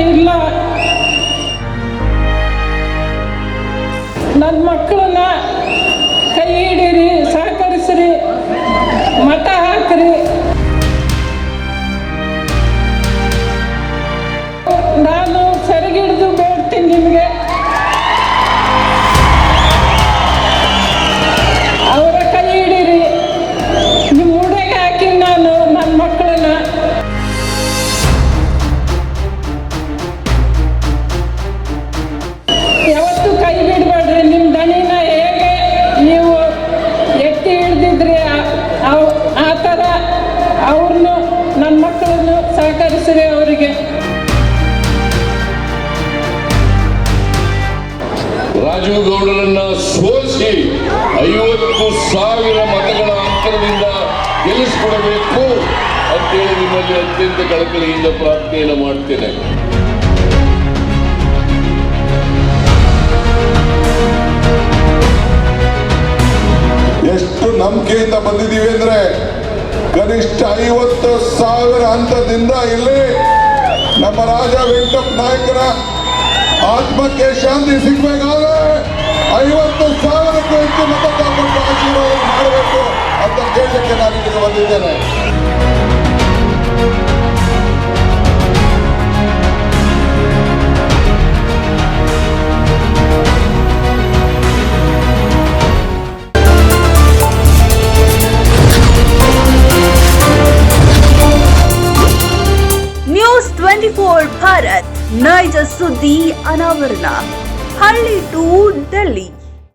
ಇಲ್ಲ. ನನ್ನ ಮಕ್ಕಳನ್ನ ಕೈ ಹಿಡೀರಿ, ಸಹಕರಿಸ್ರಿ, ಮತ ಹಾಕ್ರಿ. ನಾನು ಸರಿಗಿಡ್ದು ಬೇಡ್ತೀನಿ ನಿಮಗೆ. ಅವರ ಕೈ ಹಿಡೀರಿ. ನಿಮ್ಮ ಉಡೆಗೆ ಹಾಕಿ ನಾನು ನನ್ನ ಮಕ್ಕಳನ್ನ ನಿಮ್ಮ ದಣಿನ ಹೇಗೆ ನೀವು ಎತ್ತಿ ಹಿಡ್ದಿದ್ರಿ? ಆ ಥರ ಅವ್ರನ್ನು ನನ್ನ ಮಕ್ಕಳನ್ನು ಸಹಕರಿಸಿದೆ ಅವರಿಗೆ. ರಾಜೀವ್ ಗೌಡರನ್ನ ಸೋಲಿಸಿ ಐವತ್ತು ಸಾವಿರ ಮತಗಳ ಅಂತರದಿಂದ ಗೆಲ್ಲಿಸಿಕೊಡಬೇಕು ಅಂತೇಳಿ ನಿಮ್ಮಲ್ಲಿ ಅತ್ಯಂತ ಕಳಕಳಿಯಿಂದ ಪ್ರಾರ್ಥನೆಯನ್ನು ಮಾಡ್ತೇನೆ. ನಂಬಿಕೆಯಿಂದ ಬಂದಿದ್ದೀವಿ ಅಂದ್ರೆ ಕನಿಷ್ಠ ಐವತ್ತು ಸಾವಿರ ಹಂತದಿಂದ ಇಲ್ಲಿ ನಮ್ಮ ರಾಜ ವೆಂಕಟ ನಾಯಕರ ಆತ್ಮಕ್ಕೆ ಶಾಂತಿ ಸಿಗ್ಬೇಕಾದ್ರೆ ಐವತ್ತು ಸಾವಿರಕ್ಕೂ ಹೆಚ್ಚು ಆಶೀರ್ವಾದ ಮಾಡಬೇಕು ಅಂತ ದೇಶಕ್ಕೆ ನಾನು ಇಲ್ಲಿ ಬಂದಿದ್ದೇನೆ. ಟ್ವೆಂಟಿ ಫೋರ್ ಭಾರತ್ ನೈಜ ಸುದ್ದಿ ಅನಾವರಣ ಹಳ್ಳಿ ಟು ಡೆಲ್ಲಿ